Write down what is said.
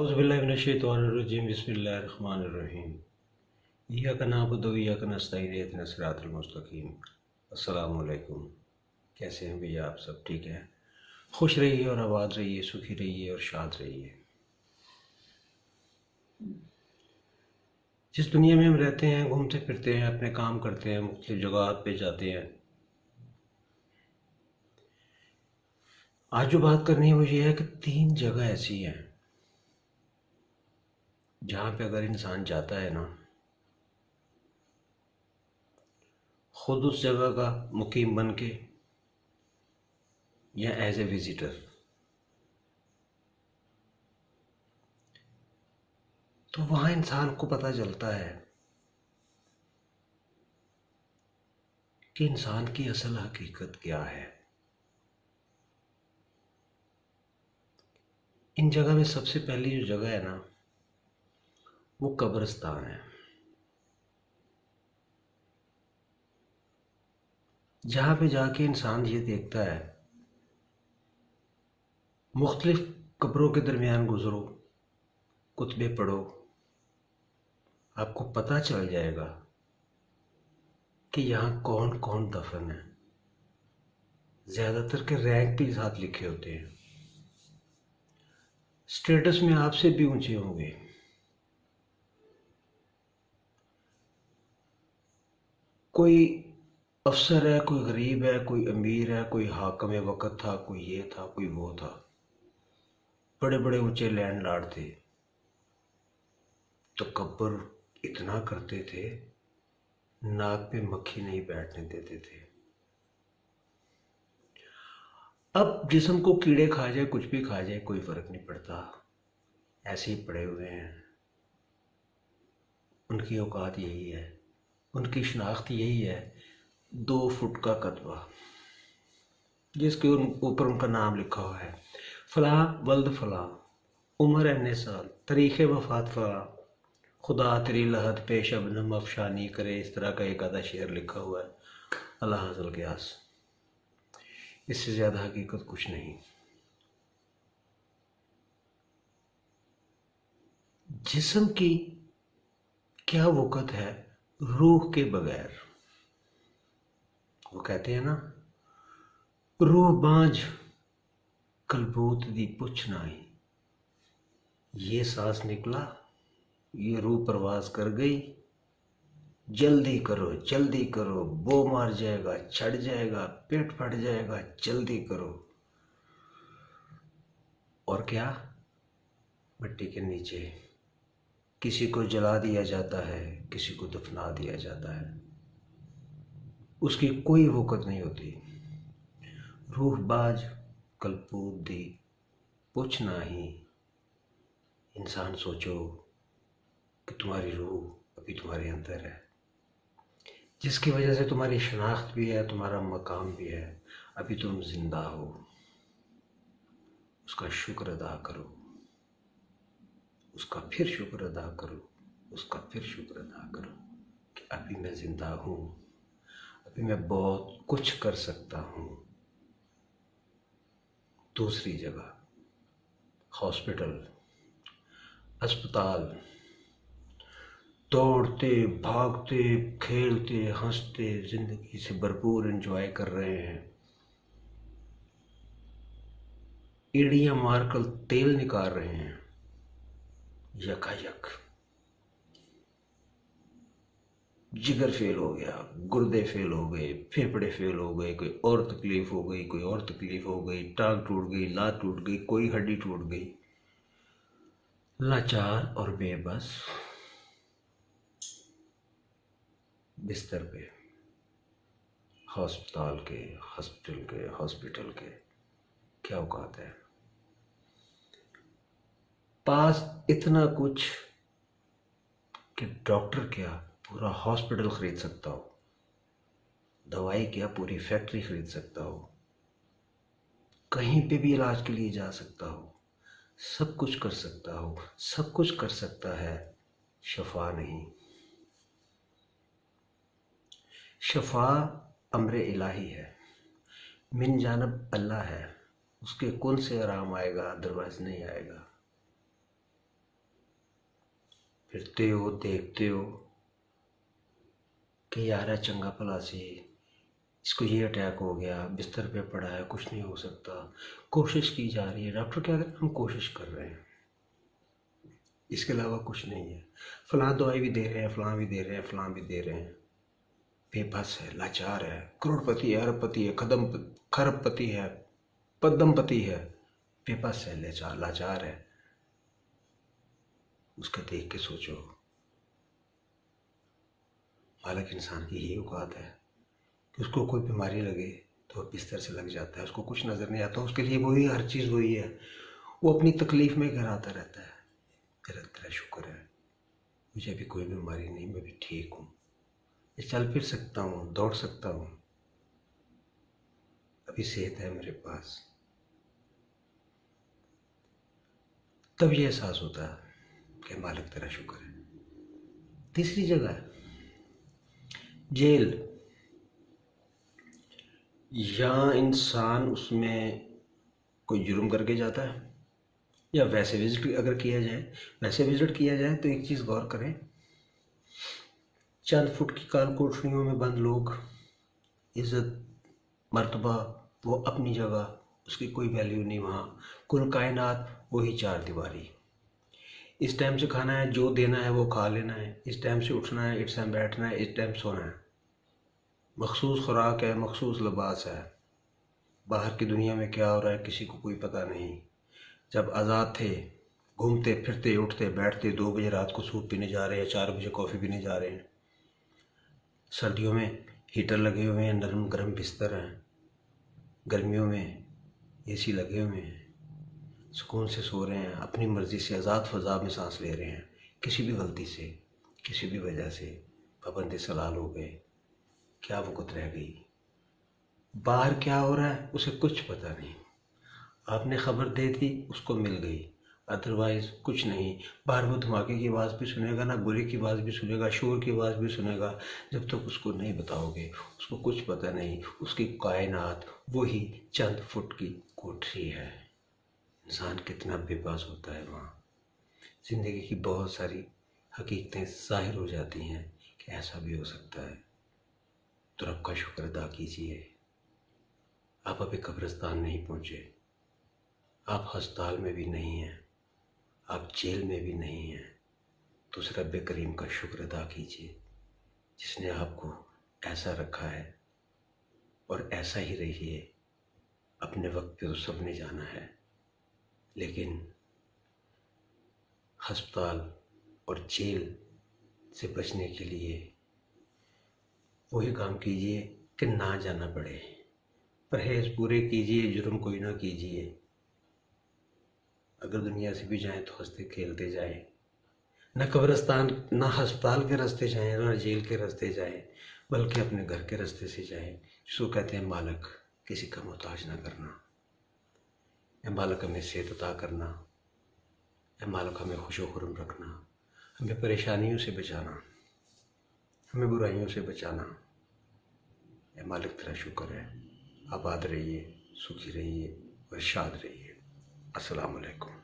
اعوذ باللہ من الشیطان الرجیم، بسم اللہ الرحمن الرحیم۔ ایاک نعبد و ایاک نستعین اهدنا الصراط المستقیم۔ السلام علیکم۔ کیسے ہیں بھیا آپ سب؟ ٹھیک ہیں؟ خوش رہیے اور آباد رہیے، سکھی رہیے اور شاد رہیے۔ جس دنیا میں ہم رہتے ہیں، گھومتے پھرتے ہیں، اپنے کام کرتے ہیں، مختلف جگہات پہ جاتے ہیں۔ آج جو بات کرنی ہے وہ یہ ہے کہ تین جگہ ایسی ہیں۔ جہاں پہ اگر انسان جاتا ہے نا، خود اس جگہ کا مقیم بن کے یا ایز اے وزٹر تو وہاں انسان کو پتہ چلتا ہے کہ انسان کی اصل حقیقت کیا ہے۔ ان جگہ میں سب سے پہلی جو جگہ ہے نا وہ قبرستان ہے۔ جہاں پہ جا کے انسان یہ دیکھتا ہے، مختلف قبروں کے درمیان گزرو، کتبے پڑھو، آپ کو پتہ چل جائے گا کہ یہاں کون کون دفن ہے زیادہ تر کے رینک بھی ساتھ لکھے ہوتے ہیں۔ اسٹیٹس میں آپ سے بھی اونچے ہوں گے۔ کوئی افسر ہے، کوئی غریب ہے، کوئی امیر ہے، کوئی حاکم وقت تھا، کوئی یہ تھا، کوئی وہ تھا۔ بڑے بڑے اونچے لینڈ لارڈ تھے۔ تو قبر اتنا کرتے تھے، ناک پہ مکھی نہیں بیٹھنے دیتے تھے۔ اب جسم کو کیڑے کھا جائے، کچھ بھی کھا جائے، کوئی فرق نہیں پڑتا۔ ایسے ہی پڑے ہوئے ہیں۔ ان کی اوقات یہی ہے۔ ان کی شناخت یہی ہے، دو فٹ کا کتبہ جس کے اوپر ان کا نام لکھا ہوا ہے۔ فلاں ولد فلاں، عمر این سال تاریخ وفات فلاں۔ خدا تری لحد پیش ابنم افشانی کرے، اس طرح کا ایک آدھا شعر لکھا ہوا ہے۔ اللہ حضل گیاس اس سے زیادہ حقیقت کچھ نہیں۔ جسم کی کیا وقت ہے؟ روح کے بغیر۔ وہ کہتے ہیں نا، روح بانج کلبوت دی پوچھ ہی یہ سانس نکلا، یہ روح پرواز کر گئی۔ جلدی کرو جلدی کرو، بو مار جائے گا، چھڑ جائے گا، پیٹ پھٹ جائے گا، جلدی کرو۔ اور کیا؟ مٹی کے نیچے۔ کسی کو جلا دیا جاتا ہے، کسی کو دفنا دیا جاتا ہے۔ اس کی کوئی وقت نہیں ہوتی۔ روح باج کلپوت دی، پوچھنا ہی۔ انسان سوچو کہ تمہاری روح ابھی تمہارے اندر ہے۔ جس کی وجہ سے تمہاری شناخت بھی ہے، تمہارا مقام بھی ہے۔ ابھی تم زندہ ہو۔ اس کا شکر ادا کرو۔ اس کا پھر شکر ادا کرو، اس کا پھر شکر ادا کرو کہ ابھی میں زندہ ہوں، ابھی میں بہت کچھ کر سکتا ہوں۔ دوسری جگہ، ہاسپٹل، اسپتال۔ دوڑتے، بھاگتے، کھیلتے، ہنستے، زندگی سے بھرپور انجوائے کر رہے ہیں۔ ایڑیاں مار کر تیل نکال رہے ہیں۔ یکا یک جگر فیل ہو گیا، گردے فیل ہو گئے پھیپڑے فیل ہو گئے، کوئی اور تکلیف ہو گئی، کوئی اور تکلیف ہو گئی، ٹانگ ٹوٹ گئی لات ٹوٹ گئی، کوئی ہڈی ٹوٹ گئی۔ لاچار اور بے بس۔ بستر پہ، ہسپتال کے ہاسپٹل کے ہاسپٹل کے۔ کیا اوقات ہے پاس اتنا کچھ کہ ڈاکٹر کیا پورا ہاسپٹل خرید سکتا ہو، دوائی کیا پوری فیکٹری خرید سکتا ہو، کہیں پہ بھی علاج کے لیے جا سکتا ہو، سب کچھ کر سکتا ہو، سب کچھ کر سکتا ہے، شفا نہیں۔ شفا امر الہی ہے۔ من جانب اللہ ہے، اس کے کن سے آرام آئے گا ادروائز نہیں آئے گا۔ پھرتے ہو، دیکھتے ہو کہ یار ہے چنگا پلا سی، اس کو یہ اٹیک ہو گیا، بستر پہ پڑا ہے، کچھ نہیں ہو سکتا۔ کوشش کی جا رہی ہے۔ ڈاکٹر کیا کر ہم کوشش کر رہے ہیں۔ اس کے علاوہ کچھ نہیں ہے۔ فلاں دوائی بھی دے رہے ہیں، فلاں بھی دے رہے ہیں، فلاں بھی دے رہے ہیں۔ بے بس ہے، لاچار ہے۔ کروڑ پتی ہے ارب پتی ہے قدم خرب پتی ہے پدم پتی ہے۔ بے بس ہے، لاچار لاچار ہے۔ اس کا دیکھ کے سوچو۔ مالک انسان کی یہی اوقات ہے کہ اس کو کوئی بیماری لگے تو بستر سے لگ جاتا ہے، اس کو کچھ نظر نہیں آتا، اس کے لیے وہی ہر چیز وہی ہے۔ وہ اپنی تکلیف میں گھراتا رہتا ہے۔ میرا تیرا شکر ہے، مجھے ابھی کوئی بیماری نہیں، میں بھی ٹھیک ہوں۔ میں چل پھر سکتا ہوں، دوڑ سکتا ہوں۔ ابھی صحت ہے میرے پاس۔ تب یہ احساس ہوتا ہے۔ کہ مالک تیرا شکر ہے۔ تیسری جگہ ہے۔ جیل۔ یا انسان اس میں کوئی جرم کر کے جاتا ہے، یا ویسے وزٹ اگر کیا جائے، ویسے وزٹ کیا جائے تو ایک چیز غور کریں۔ چند فٹ کی کال کوٹریوں میں بند لوگ، عزت، مرتبہ، وہ اپنی جگہ، اس کی کوئی ویلیو نہیں وہاں۔ کل کائنات وہی چار دیواری۔ اس ٹائم سے کھانا ہے، جو دینا ہے وہ کھا لینا ہے۔ اس ٹائم سے اٹھنا ہے اس ٹائم بیٹھنا ہے، اس ٹائم سونا ہے۔ مخصوص خوراک ہے، مخصوص لباس ہے۔ باہر کی دنیا میں کیا ہو رہا ہے، کسی کو کوئی پتہ نہیں۔ جب آزاد تھے، گھومتے پھرتے، اٹھتے بیٹھتے دو بجے رات کو سوپ پینے جا رہے ہیں چار بجے کافی پینے جا رہے ہیں۔ سردیوں میں ہیٹر لگے ہوئے ہیں، نرم گرم بستر ہیں۔ گرمیوں میں اے سی لگے ہوئے ہیں۔ سکون سے سو رہے ہیں، اپنی مرضی سے آزاد فضا میں سانس لے رہے ہیں۔ کسی بھی غلطی سے، کسی بھی وجہ سے پابندی سلال ہو گئے۔ کیا وقت رہ گئی؟ باہر کیا ہو رہا ہے؟ اسے کچھ پتہ نہیں۔ آپ نے خبر دے دی، اس کو مل گئی۔ ادروائز کچھ نہیں۔ باہر وہ دھماکے کی آواز بھی سنے گا، نہ گولی کی آواز بھی سنے گا، شور کی آواز بھی سنے گا۔ جب تک اس کو نہیں بتاؤ گے، اس کو کچھ پتہ نہیں۔ اس کی کائنات وہی چند فٹ کی کوٹری ہے۔ انسان کتنا بے پاس ہوتا ہے وہاں۔ زندگی کی بہت ساری حقیقتیں ظاہر ہو جاتی ہیں کہ ایسا بھی ہو سکتا ہے۔ تو رب کا شکر ادا کیجیے۔ آپ ابھی قبرستان نہیں پہنچے۔ آپ ہسپتال میں بھی نہیں ہیں۔ آپ جیل میں بھی نہیں ہیں۔ تو اس رب کریم کا شکر ادا کیجیے۔ جس نے آپ کو ایسا رکھا ہے اور ایسا ہی رہیے۔ اپنے وقت پہ تو سب نے جانا ہے۔ لیکن ہسپتال اور جیل سے بچنے کے لیے وہی کام کیجیے کہ نہ جانا پڑے۔ پرہیز پورے کیجیے، جرم کوئی نہ کیجیے۔ اگر دنیا سے بھی جائیں تو ہنستے کھیلتے جائیں۔ نہ قبرستان، نہ ہسپتال کے راستے جائیں، نہ جیل کے راستے جائیں، بلکہ اپنے گھر کے راستے سے جائیں، جس کو کہتے ہیں مالک، کسی کا محتاج نہ کرنا۔ اے مالک ہمیں صحت عطا کرنا، اے مالک ہمیں خوش و خرم رکھنا، ہمیں پریشانیوں سے بچانا، ہمیں برائیوں سے بچانا۔ اے مالک تیرا شکر ہے، آباد رہیے، سکھی رہیے اور شاد رہیے۔ السلام علیکم۔